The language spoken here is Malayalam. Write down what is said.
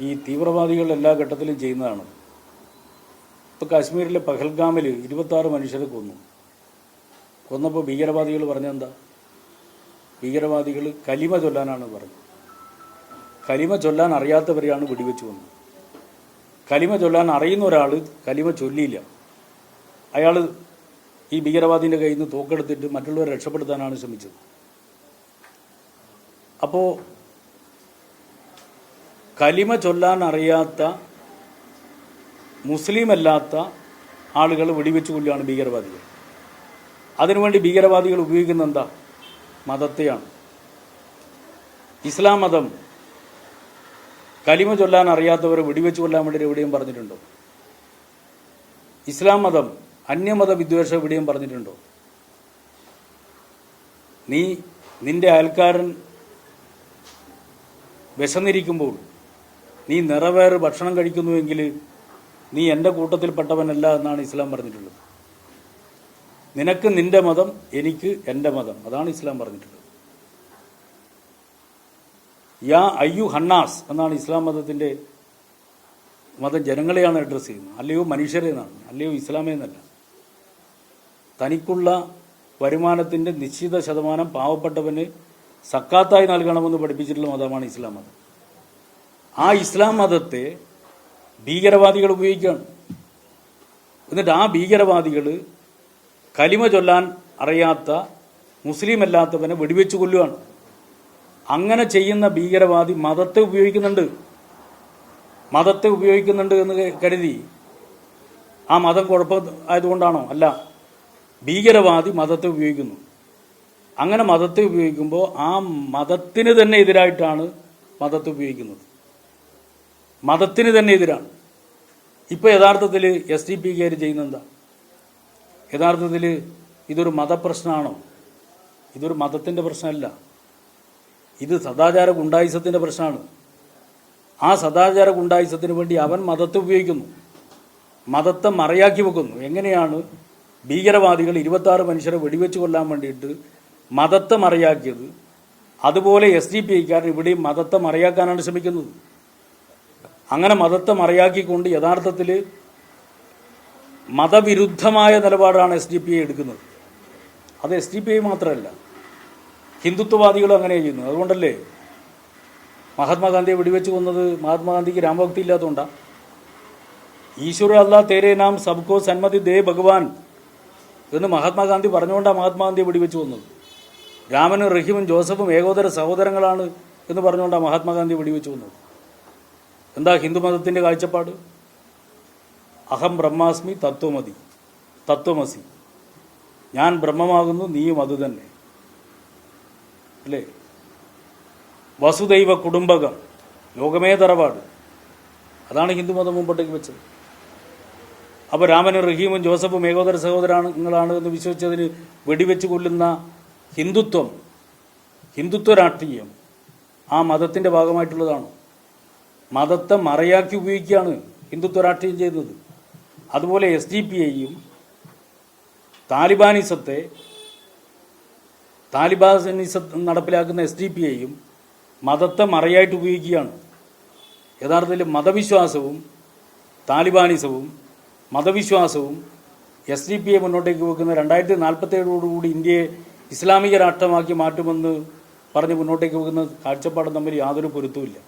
ഈ തീവ്രവാദികൾ എല്ലാ ഘട്ടത്തിലും ചെയ്യുന്നതാണ്. ഇപ്പോൾ കാശ്മീരിലെ പഹൽഗാമിൽ ഇരുപത്താറ് മനുഷ്യരെ കൊന്നു. കൊന്നപ്പോൾ ഭീകരവാദികൾ പറഞ്ഞെന്താ? ഭീകരവാദികൾ കലിമ ചൊല്ലാനാണ് പറഞ്ഞത്. കലിമ ചൊല്ലാൻ അറിയാത്തവരെയാണ് വെടിവെച്ച് വന്നത് കലിമ ചൊല്ലാൻ അറിയുന്ന ഒരാൾ കലിമ ചൊല്ലിയില്ല. അയാൾ ഈ ഭീകരവാദിന്റെ കയ്യിൽ നിന്ന് തോക്കെടുത്തിട്ട് മറ്റുള്ളവരെ രക്ഷപ്പെടുത്താനാണ് ശ്രമിച്ചത്. അപ്പോൾ കലിമ ചൊല്ലാൻ അറിയാത്ത മുസ്ലിം അല്ലാത്ത ആളുകൾ വെടിവെച്ച് കൊല്ലുകയാണ് ഭീകരവാദികൾ. അതിനുവേണ്ടി ഭീകരവാദികൾ ഉപയോഗിക്കുന്ന എന്താ? മതത്തെയാണ്. ഇസ്ലാം മതം കലിമ ചൊല്ലാൻ അറിയാത്തവരെ വെടിവെച്ച് കൊല്ലാൻ വേണ്ടി എവിടെയും പറഞ്ഞിട്ടുണ്ടോ? ഇസ്ലാം മതം അന്യമത വിദ്വേഷം എവിടെയും പറഞ്ഞിട്ടുണ്ടോ? നീ നിന്റെ അയൽക്കാരൻ വിശന്നിരിക്കുമ്പോൾ നീ നിറവേറ് ഭക്ഷണം കഴിക്കുന്നുവെങ്കിൽ നീ എന്റെ കൂട്ടത്തിൽപ്പെട്ടവനല്ല എന്നാണ് ഇസ്ലാം പറഞ്ഞിട്ടുള്ളത്. നിനക്ക് നിന്റെ മതം എനിക്ക് എന്റെ മതം. അതാണ് ഇസ്ലാം പറഞ്ഞിട്ടുള്ളത്. യാ അയ്യു ഹണ്ണാസ് എന്നാണ് ഇസ്ലാം മതത്തിന്റെ മതം ജനങ്ങളെയാണ് അഡ്രസ്സ് ചെയ്യുന്നത്. അല്ലയോ മനുഷ്യരെ എന്നാണ് അല്ലയോ ഇസ്ലാമേ എന്നല്ല. തനിക്കുള്ള വരുമാനത്തിന്റെ നിശ്ചിത ശതമാനം പാവപ്പെട്ടവന് സക്കാത്തായി നൽകണമെന്ന് പഠിപ്പിച്ചിട്ടുള്ള മതമാണ് ഇസ്ലാം മതം. ആ ഇസ്ലാം മതത്തെ ഭീകരവാദികൾ ഉപയോഗിക്കുകയാണ്. എന്നിട്ട് ആ ഭീകരവാദികൾ കലിമ ചൊല്ലാൻ അറിയാത്ത മുസ്ലിം അല്ലാത്തവനെ വെടിവെച്ച് കൊല്ലുകയാണ് അങ്ങനെ ചെയ്യുന്ന ഭീകരവാദി മതത്തെ ഉപയോഗിക്കുന്നുണ്ട്. മതത്തെ ഉപയോഗിക്കുന്നുണ്ട് എന്ന് കരുതി. ആ മതം കുഴപ്പം ആയതുകൊണ്ടാണോ? അല്ല. ഭീകരവാദി മതത്തെ ഉപയോഗിക്കുന്നു. അങ്ങനെ മതത്തെ ഉപയോഗിക്കുമ്പോൾ ആ മതത്തിന് തന്നെ എതിരായിട്ടാണ് മതത്തെ ഉപയോഗിക്കുന്നത്. മതത്തിന് തന്നെ എതിരാണ്. ഇപ്പോൾ യഥാർത്ഥത്തിൽ എസ് ഡി പി കെയർ ചെയ്യുന്നെന്താ? യഥാർത്ഥത്തിൽ ഇതൊരു മതപ്രശ്നമാണോ ഇതൊരു മതത്തിന്റെ പ്രശ്നമല്ല. ഇത് സദാചാര ഗുണ്ടായുസത്തിന്റെ പ്രശ്നമാണ്. ആ സദാചാര ഗുണ്ടായുസത്തിന് വേണ്ടി അവൻ മതത്തെ ഉപയോഗിക്കുന്നു. മതത്തെ മറയാക്കി വെക്കുന്നു. എങ്ങനെയാണ് ഭീകരവാദികൾ ഇരുപത്താറ് മനുഷ്യരെ വെടിവെച്ച് കൊല്ലാൻ വേണ്ടിയിട്ട് മതത്തെ മറയാക്കിയത്? അതുപോലെ എസ് ഡി പി ഐക്കാരൻ ഇവിടെയും മതത്തെ മറയാക്കാനാണ് ശ്രമിക്കുന്നത്. അങ്ങനെ മതത്തെ മറയാക്കിക്കൊണ്ട് യഥാർത്ഥത്തിൽ മതവിരുദ്ധമായ നിലപാടാണ് എസ് ഡി പി ഐ എടുക്കുന്നത്. അത് എസ് ഡി പി ഐ മാത്രമല്ല ഹിന്ദുത്വവാദികളും അങ്ങനെ ചെയ്യുന്നു. അതുകൊണ്ടല്ലേ മഹാത്മാഗാന്ധിയെ വെടിവെച്ച് കൊന്നത്? മഹാത്മാഗാന്ധിക്ക് രാമഭക്തി ഇല്ലാത്തതുകൊണ്ടാണ് ഈശ്വര അല്ലാ തേരേ നാം സബ്കോ സന്മതി ദേ ഭഗവാൻ എന്ന് മഹാത്മാഗാന്ധി പറഞ്ഞുകൊണ്ടാണ് മഹാത്മാഗാന്ധിയെ വെടിവെച്ച് കൊന്നത്. രാമനും റഹീമും ജോസഫും ഏകോദര സഹോദരങ്ങളാണ് എന്ന് പറഞ്ഞുകൊണ്ടാണ് മഹാത്മാഗാന്ധി വെടിവെച്ച് കൊന്നത്. എന്താ ഹിന്ദുമതത്തിന്റെ കാഴ്ചപ്പാട്? അഹം ബ്രഹ്മാസ്മി തത്വമതി തത്വമസി. ഞാൻ ബ്രഹ്മമാകുന്നു നീയും അത് തന്നെ. അല്ലേ? വസുദൈവ കുടുംബകം ലോകമേ തറവാട്. അതാണ് ഹിന്ദുമതം മുമ്പോട്ടേക്ക് വെച്ചത്. അപ്പോൾ രാമനും റഹീമും ജോസഫും ഏകോദര സഹോദരങ്ങളാണ് എന്ന് വിശ്വസിച്ചതിന് വെടിവെച്ച് കൊല്ലുന്ന ഹിന്ദുത്വം ഹിന്ദുത്വ രാഷ്ട്രീയം ആ മതത്തിന്റെ ഭാഗമായിട്ടുള്ളതാണോ? മതത്തെ മറയാക്കി ഉപയോഗിക്കുകയാണ് ഹിന്ദുത്വ രാഷ്ട്രീയം ചെയ്യുന്നത് അതുപോലെ എസ് ഡി പി ഐയും താലിബാനിസത്തെ താലിബാനിസം നടപ്പിലാക്കുന്ന എസ് ഡി പി ഐയും മതത്തെ മറയായിട്ട് ഉപയോഗിക്കുകയാണ്. യഥാർത്ഥത്തിൽ മതവിശ്വാസവും താലിബാനിസവും മതവിശ്വാസവും എസ് ഡി പി ഐ മുന്നോട്ടേക്ക് വെക്കുന്ന രണ്ടായിരത്തി നാൽപ്പത്തേഴോടുകൂടി ഇന്ത്യയെ ഇസ്ലാമിക രാഷ്ട്രമാക്കി മാറ്റുമെന്ന് പറഞ്ഞ് മുന്നോട്ടേക്ക് വെക്കുന്ന കാഴ്ചപ്പാടും തമ്മിൽ യാതൊരു പൊരുത്തവുമില്ല.